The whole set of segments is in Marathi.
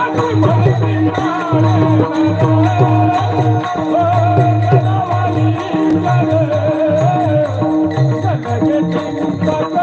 Thank you.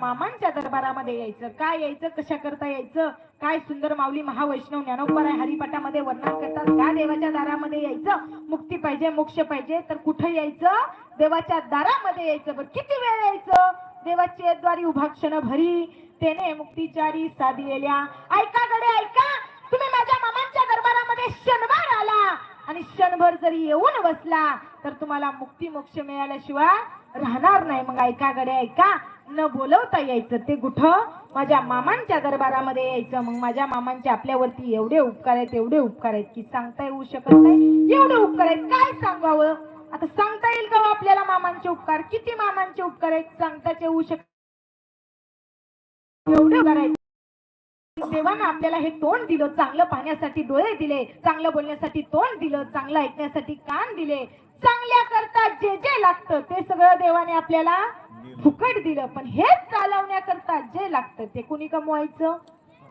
मामांच्या दरबारामध्ये यायचं काय यायचं कशा करता यायचं काय सुंदर माऊली महावैष्णव ज्ञानोपराय हरिपाठामध्ये वर्णन करतात त्या देवाच्या दारामध्ये यायचं मुक्ती पाहिजे मोक्ष पाहिजे तर कुठं यायचं? देवाच्या दारामध्ये यायचं बरं. किती वेळ यायचं? देवाची द्वारी उभा क्षण भरी तेने मुक्तीचारी साधिलेल्या. ऐका गडे ऐका. तुम्ही माझ्या मामांच्या दरबारामध्ये क्षणभर आला आणि क्षणभर जरी येऊन बसला तर तुम्हाला मुक्ती मोक्ष मिळाल्याशिवाय राहणार नाही. मग ऐका गडे ऐका. न बोलवता यायचं. ते कुठं माझ्या मामांच्या दरबारामध्ये यायचं. मग माझ्या मामांचे आपल्यावरती एवढे उपकार आहेत एवढे उपकार आहेत की सांगता येऊ शकत नाही. एवढे उपकार आहेत. काय सांगावं? आता सांगता येईल का हो आपल्याला मामांचे उपकार? किती मामांचे उपकार आहेत? सांगताच येऊ शकत एवढे उपकार आहेत. देवानं आपल्याला हे तोंड दिलं चांगलं पाहण्यासाठी डोळे दिले चांगलं बोलण्यासाठी तोंड दिलं चांगलं ऐकण्यासाठी कान दिले. चांगल्या करता जे जे लागतं ते सगळं देवाने आपल्याला फुकट दिलं पण हेच चालवण्याकरता जे लागतं ते कुणी कमवायचं?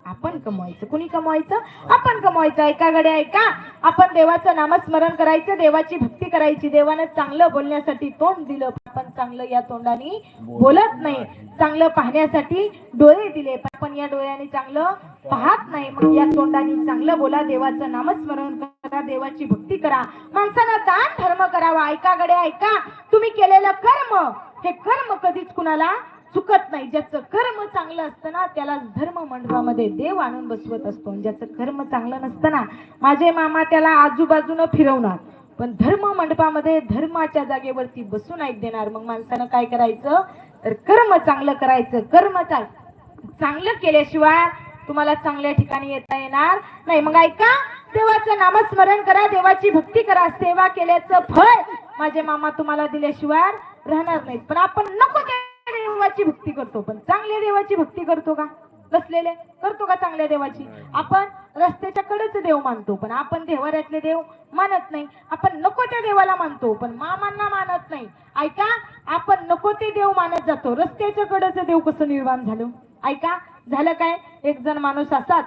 आपण कमवायचं. कुणी कमवायचं? आपण कमवायचं. ऐका गडे ऐका. आपण देवाचं नामस्मरण करायचं देवाची भक्ती करायची. देवानं चांगलं बोलण्यासाठी तोंड दिलं आपण चांगलं या तोंडाने बोलत नाही. चांगलं पाहण्यासाठी डोळे दिले पण आपण या डोळ्याने चांगलं पाहत नाही. मग या तोंडाने चांगलं बोला देवाचं नामस्मरण करा देवाची भक्ती करा. माणसानं दान धर्म करावा. ऐका गडे ऐका. तुम्ही केलेलं कर्म हे कर्म कधीच कुणाला चुकत नाही. ज्याचं कर्म चांगलं असतं ना त्याला धर्म मंडपामध्ये देव आणून बसवत असतो. ज्याचं कर्म चांगलं नसतं ना माझे मामा त्याला आजूबाजूनं फिरवणार. पण धर्म मंडपामध्ये धर्माच्या जागेवरती बसून ऐक देणार. मग माणसानं काय करायचं? तर कर्म चांगलं करायचं. कर्म चांगलं केल्याशिवाय तुम्हाला चांगल्या ठिकाणी येता येणार नाही. मग ऐका देवाचं नामस्मरण करा देवाची भक्ती करा. सेवा केल्याचं फळ माझे मामा तुम्हाला दिल्याशिवाय राहणार नाहीत. पण आपण नको त्या देवाची भक्ती करतो. पण चांगल्या देवाची भक्ती करतो का? बसलेले? करतो का चांगल्या देवाची? आपण रस्त्याच्या कडेच देव मानतो. पण आपण देवाऱ्यातले देव मानत नाही. आपण नको त्या देवाला मानतो. पण मामांना मानत नाही. ऐका आपण नको ते देव मानत जातो. रस्त्याच्या कडेच देव कसं निर्माण झालं? ऐका झालं काय? एक जण माणूस असाच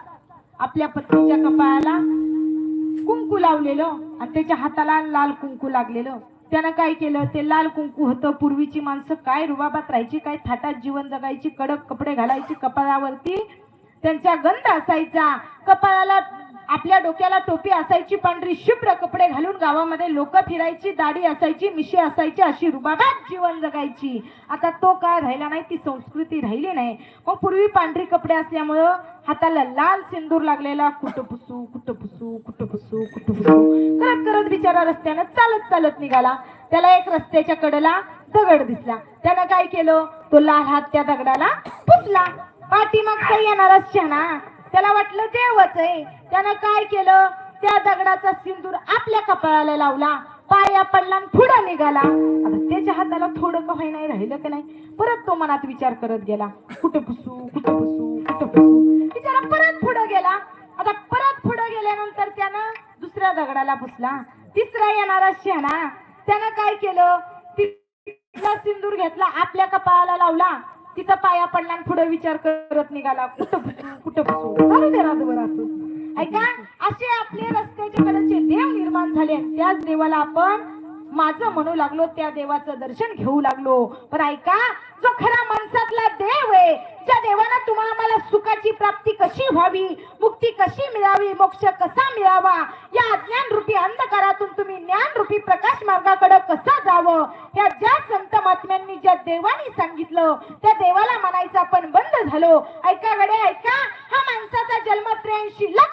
आपल्या पत्नीच्या कपाळाला कुंकू लावलेलं आणि त्याच्या हाताला लाल कुंकू लागलेलं. त्यानं काय केलं? ते लाल कुंकू होतं. पूर्वीची माणसं काय रुबाबात राहायची काय थाटात जीवन जगायची कडक कपडे घालायची कपाळावरती? त्यांच्या गंध असायचा. कपाळाला आपल्या डोक्याला टोपी असायची पांढरी शुभ्र कपडे घालून गावामध्ये लोक फिरायची दाढी असायची मिशी असायची अशी रुबाबात जीवन जगायची. आता तो काय राहिला नाही ती संस्कृती राहिली नाही. मग पूर्वी पांढरी कपडे असल्यामुळं हाताला लाल सिंदूर लागलेला कुठं पुसू कुठं पुसू कुठं पुसू करत करत बिचारा रस्त्यानं चालत चालत निघाला. त्याला एक रस्त्याच्या कडेला दगड दिसला. त्यानं काय केलं? तो लाल हात त्या दगडाला पुसला. पाठीमागचा येणारच ना त्याला वाटलं देवच आहे. त्यानं काय केलं? त्या दगडाचा सिंदूर आपल्या कपाळाला लावला. पाया पडला पुढं निघाला. त्याच्या हाताला थोडं काही नाही राहिलं का नाही? परत तो मनात विचार करत गेला. कुठं पुसू कुठं पुसू कुठं पुसू? बिचारा परत पुढं गेला. आता परत पुढं गेल्यानंतर त्यानं दुसऱ्या दगडाला पुसला. तिसरा येणारा शेणा. त्यानं काय केलं? तिथला सिंदूर घेतला आपल्या कपाळाला लावला. तिचा पाया पडला आणि पुढे विचार करत निघाला. कुठं पुसू कुठं पुसू चालू दे रातभर असं. ऐका असे आपले रस्त्याच्या कडेचे देव निर्माण झाले आणि त्याच देवाला आपण माझं म्हणू लागलो त्या देवाचं दर्शन घेऊ लागलो. पण ऐका जो खरा माणसातला देव आहे ज्या देवानं तुम्हाला मला सुखाची प्राप्ती कशी व्हावी मुक्ती कशी मिळावी मोक्ष कसा मिळावा या अज्ञान रूपी अंधकारातून तुम्ही ज्ञान रूपी प्रकाश मार्गाकडे कसं जावं या महात्म्यांनी ज्या देवानी सांगितलं त्या देवाला म्हणायचं आपण बंद झालो. ऐका गडे ऐका. हा माणसाचा जन्म त्र्याऐंशी लाख